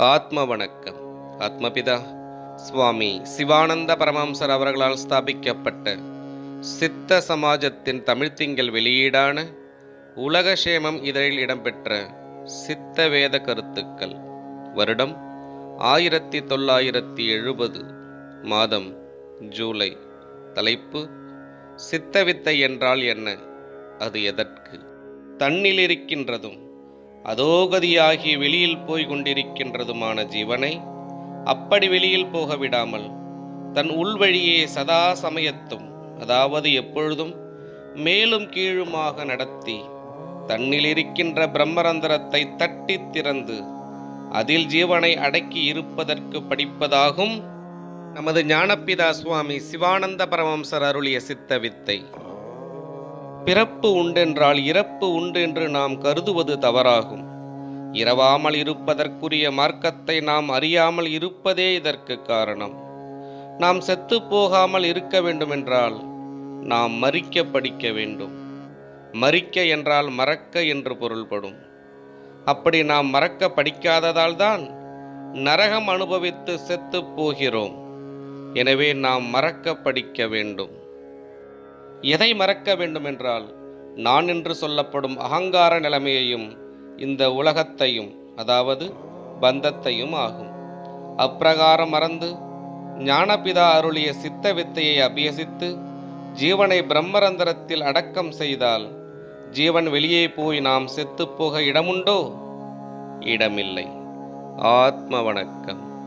ஆத்ம வணக்கம் ஆத்மபிதா சுவாமி சிவானந்த பரமம்சர் அவர்களால் ஸ்தாபிக்கப்பட்ட சித்த சமாஜத்தின் தமிழ்த்திங்கள் வெளியீடான உலகசேமம் இதழில் இடம்பெற்ற சித்த வேத கருத்துக்கள். வருடம் ஆயிரத்தி தொள்ளாயிரத்தி எழுபது மாதம் ஜூலை. தலைப்பு சித்தவித்தை என்றால் என்ன? அது எதற்கு? தன்னில் இருக்கின்றதும் அதோகதியாகி வெளியில் போய் கொண்டிருக்கின்றதுமான ஜீவனை அப்படி வெளியில் போக விடாமல் தன் உள்வழியே சதா சமயத்தும் அதாவது எப்பொழுதும் மேலும் கீழுமாக நடத்தி தன்னில் இருக்கின்ற பிரம்மரந்திரத்தை தட்டி திறந்து அதில் ஜீவனை அடக்கி இருப்பதற்கு படிப்பதாகும். நமது ஞானப்பிதா சுவாமி சிவானந்த பரமம்சர் அருளிய சித்த வித்தை. பிறப்பு உண்டென்றால் இறப்பு உண்டு என்று நாம் கருதுவது தவறாகும். இரவாமல் இருப்பதற்குரிய மார்க்கத்தை நாம் அறியாமல் இருப்பதே இதற்கு காரணம். நாம் செத்து போகாமல் இருக்க வேண்டுமென்றால் நாம் மறிக்க படிக்க வேண்டும். மறிக்க என்றால் மறக்க என்று பொருள்படும். அப்படி நாம் மறக்க படிக்காததால் தான் நரகம் அனுபவித்து செத்து போகிறோம். எனவே நாம் மறக்க படிக்க வேண்டும். எதை மறக்க வேண்டுமென்றால் நான் என்று சொல்லப்படும் அகங்கார நிலைமையையும் இந்த உலகத்தையும் அதாவது பந்தத்தையும் ஆகும். அப்பிரகாரம் மறந்து ஞானபிதா அருளிய சித்த வித்தையை அபியசித்து ஜீவனை பிரம்மரந்திரத்தில் அடக்கம் செய்தால் ஜீவன் வெளியே போய் நாம் செத்துப்போக இடமுண்டோ? இடமில்லை. ஆத்ம வணக்கம்.